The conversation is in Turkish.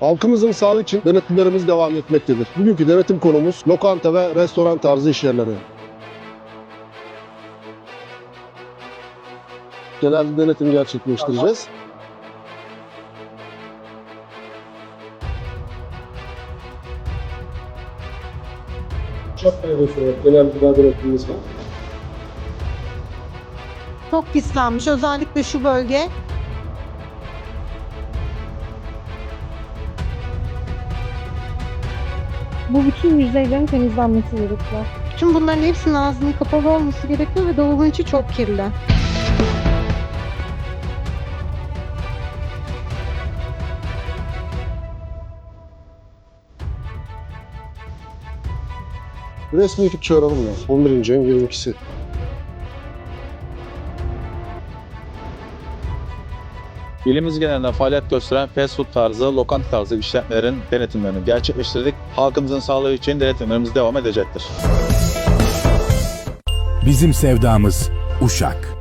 Halkımızın sağlığı için denetimlerimiz devam etmektedir. Bugünkü denetim konumuz lokanta ve restoran tarzı işyerleri. Genel denetim gerçekleştireceğiz. Çok beğeniyorsunuz. Genel gıda denetimimiz var. Çok pislenmiş. Özellikle şu bölge. Bu bütün yüzeylerin temizlenmesi gerekiyor. Tüm bunların hepsinin ağzının kapalı olması gerekiyor ve dolabın içi çok kirli. Resmi ekip çağıralım ya. 11. ayın 22'si. İlimiz genelinde faaliyet gösteren fast food tarzı, lokanta tarzı işletmelerin denetimlerini gerçekleştirdik. Halkımızın sağlığı için denetimlerimiz devam edecektir. Bizim sevdamız Uşak.